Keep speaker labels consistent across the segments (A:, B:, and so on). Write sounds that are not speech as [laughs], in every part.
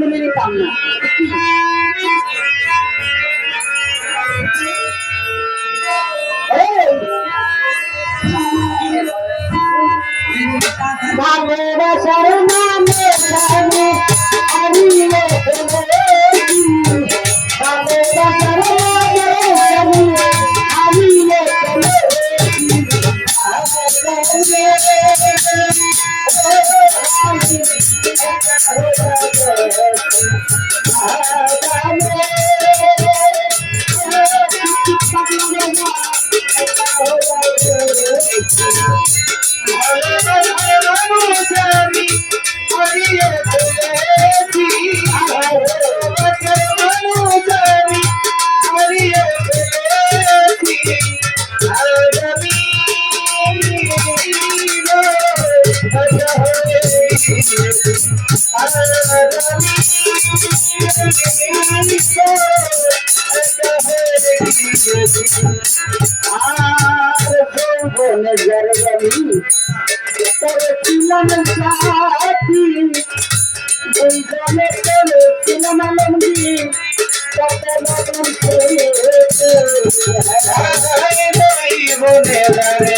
A: মাধ্যমে পেতাম না ভালোবাসার নামে আমি নজর বলি করেছিলাম সাথী গুলজনে করেছিলাম আলমগি কত রকম হয়েছে বনে দাঁড়ে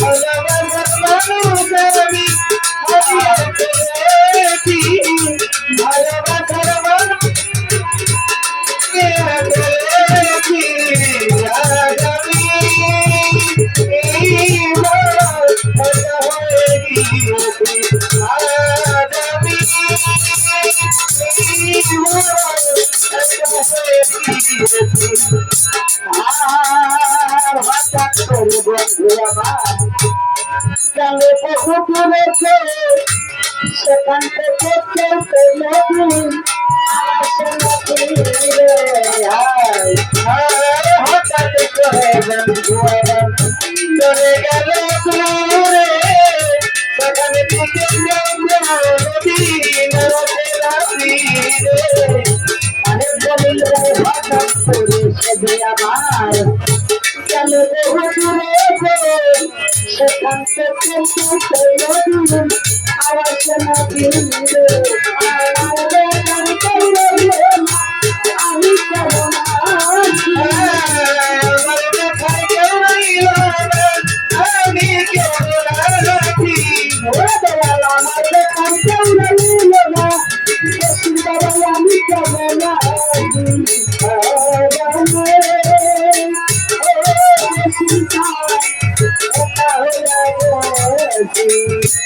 A: ভালোবাসা সেখান থেকে চলতে নদী হঠাৎ করে বন্ধু চলে গেল Thank you.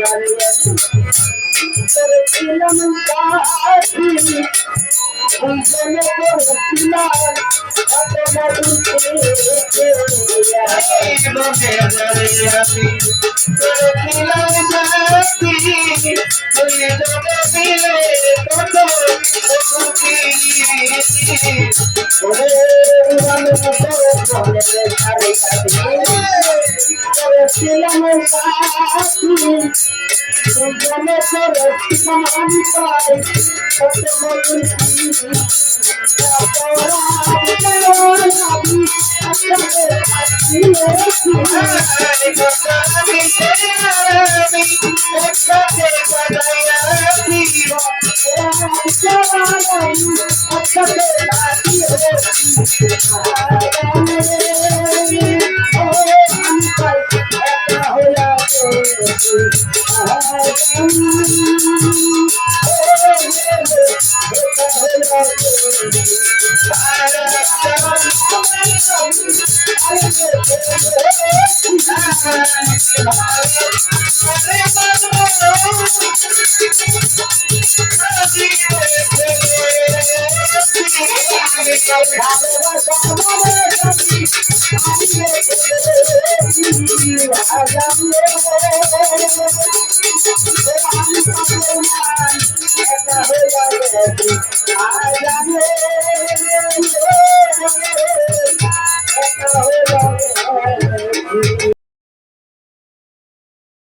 A: করেছিলাম দুজনে করেছিলাম কত মধুতে করেছিলাম সাথী দুজনে করেছিলাম আমি পাই কত মধুতে I [laughs]